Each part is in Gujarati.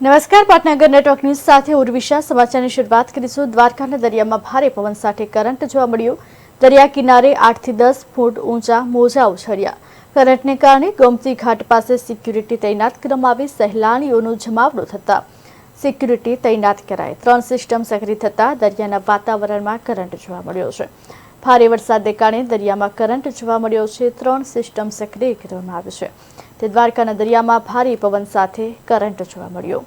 નમસ્કાર, પાટનગર નેટવર્ક ન્યૂઝ સાથે ઉર્વિશા. સમાચારની શરૂઆત કરીશું. દ્વારકાના દરિયામાં ભારે પવન સાથે કરંટ જોવા મળ્યો. દરિયા કિનારે આઠથી દસ ફૂટ ઊંચા મોજા ઉછળ્યા કરંટને કારણે ગોમતી ઘાટ પાસે સિક્યુરિટી તૈનાત કરવામાં આવી. સહેલાણીઓનો જમાવડો થતા સિક્યુરિટી તૈનાત કરાઈ. ત્રણ સિસ્ટમ સક્રિય થતા દરિયાના વાતાવરણમાં કરંટ જોવા મળ્યો છે. ભારે વરસાદને કારણે દરિયામાં કરંટ જોવા મળ્યો છે. ત્રણ સિસ્ટમ સક્રિય કરવામાં આવી છે. તે દ્વારકાના દરિયામાં ભારે પવન સાથે કરંટ જોવા મળ્યો.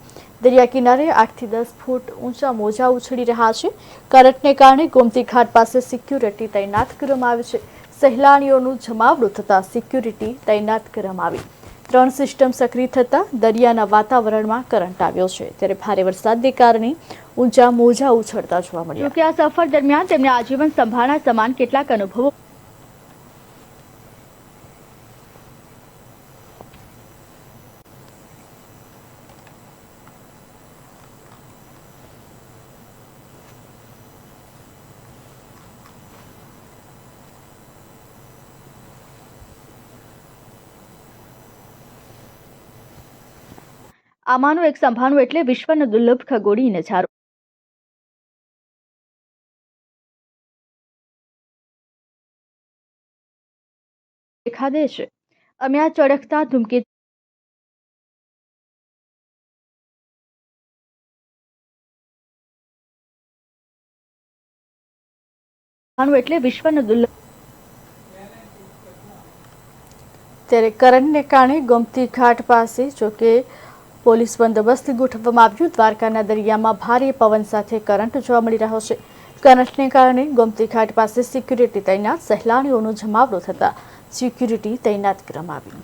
દરિયા કિનારે આઠથી દસ ફૂટ ઊંચા મોજા ઉછળી રહ્યા છે. કરંટને કારણે ગોમતી ઘાટ પાસે સિક્યુરિટી તૈનાત કરવામાં આવી છે. સહેલાણીઓનું જમાવડું થતાં સિક્યુરિટી તૈનાત કરવામાં આવી. ત્રણ સિસ્ટમ સક્રિય થતાં દરિયાના વાતાવરણમાં કરંટ આવ્યો છે. ત્યારે ભારે વરસાદને કારણે ઊંચા મોજા ઉછળતા જોવા મળ્યા. જોકે આ સફર દરમિયાન તેમને આજીવન સંભાળના સમાન કેટલાક અનુભવો આમાંનું એક સંભાળવું એટલે વિશ્વનો દુર્લભ ખગોળી નજારો દેખાડે છે. અમે આ ચળકતા ધૂમકેતુ એટલે વિશ્વનો દુર્લભ ત્યારે કરંટને કારણે ગોમતી ઘાટ પાસે, જોકે પોલીસ બંદોબસ્ત ગોઠવવામાં આવ્યું. દ્વારકાના દરિયામાં ભારે પવન સાથે કરંટ જોવા મળી રહ્યો છે. કરંટને કારણે ગોમતી ઘાટ પાસે સિક્યુરિટી તૈનાત સહેલાણીઓનો જમાવડો થતા સિક્યુરિટી તૈનાત કરવામાં આવી.